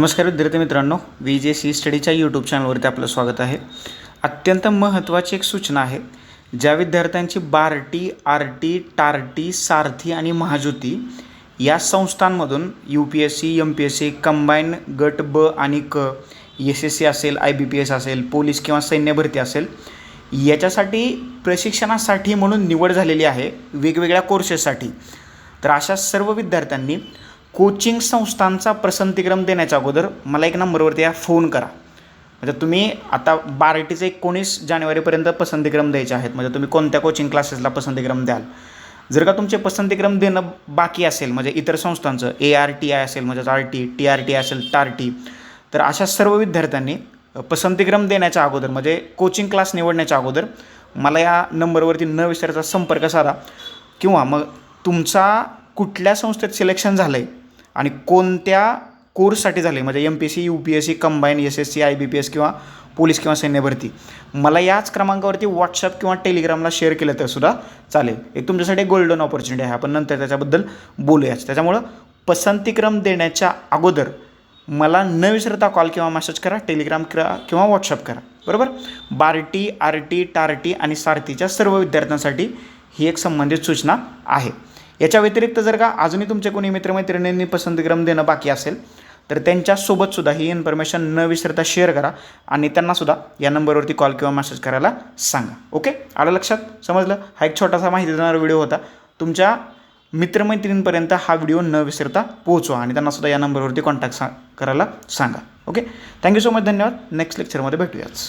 नमस्कार विद्यार्थी मित्रांनो वी जे सी स्टडीच्या यूट्यूब चॅनलवरती आपलं स्वागत आहे. अत्यंत महत्त्वाची एक सूचना आहे ज्या विद्यार्थ्यांची बार्टी आर टी टार्टी सारथी आणि महाज्योती या संस्थांमधून U P S C M P S C combine गट ब आणि क एस एस सी असेल आय बी पी एस असेल पोलीस किंवा सैन्य भरती असेल याच्यासाठी प्रशिक्षणासाठी म्हणून निवड झालेली आहे वेगवेगळ्या कोर्सेससाठी तर अशा सर्व विद्यार्थ्यांनी कोचिंग संस्थांचा पसंतीक्रम देण्याच्या अगोदर मला एक नंबरवरती या फोन करा. म्हणजे तुम्ही आता बाराटीचे एकोणीस जानेवारीपर्यंत पसंतीक्रम द्यायचे आहेत. म्हणजे तुम्ही कोणत्या कोचिंग क्लासेसला पसंतीक्रम द्याल? जर का तुमचे पसंतीक्रम देणं बाकी असेल म्हणजे इतर संस्थांचं ए आर टी आय असेल म्हणजे R T T R T असेल टार टी तर अशा सर्व विद्यार्थ्यांनी पसंतीक्रम देण्याच्या अगोदर म्हणजे कोचिंग क्लास निवडण्याच्या अगोदर मला या नंबरवरती न विसरायचा संपर्क साधा. किंवा मग तुमचा कुठल्या संस्थेत सिलेक्शन झालं आहे आणि कोणत्या कोर्ससाठी झाले? म्हणजे M P S C U P S C combine S S C I B P S किंवा पोलीस किंवा सैन्य भरती. मला याच क्रमांकावरती व्हॉट्सअप किंवा टेलिग्रामला शेअर केलं तर सुद्धा चालेल. एक तुमच्यासाठी गोल्डन ऑपॉर्च्युनिटी आहे. आपण नंतर त्याच्याबद्दल बोलूयाच त्याच्यामुळं पसंतीक्रम देण्याच्या अगोदर मला न विसरता कॉल किंवा मेसेज करा टेलिग्राम करा किंवा व्हॉट्सअप करा. बरोबर? बार्टी आर टी टार्टी आणि सारथीच्या सर्व विद्यार्थ्यांसाठी ही एक संबंधित सूचना आहे. याच्या व्यतिरिक्त जर का अजूनही तुमचे कोणी मित्रमैत्रिणींनी पसंतीक्रम देणं बाकी असेल तर त्यांच्यासोबतसुद्धा ही इन्फॉर्मेशन न विसरता शेअर करा आणि त्यांनासुद्धा या नंबरवरती कॉल किंवा मेसेज करायला सांगा. ओके आलं लक्षात? समजलं? हा एक छोटासा माहिती देणारा व्हिडिओ होता. तुमच्या मित्रमैत्रिणींपर्यंत हा व्हिडिओ न विसरता पोहोचवा आणि त्यांनासुद्धा या नंबरवरती कॉन्टॅक्ट सा करायला सांगा. Okay thank you so much धन्यवाद. नेक्स्ट लेक्चरमध्ये भेटूयाच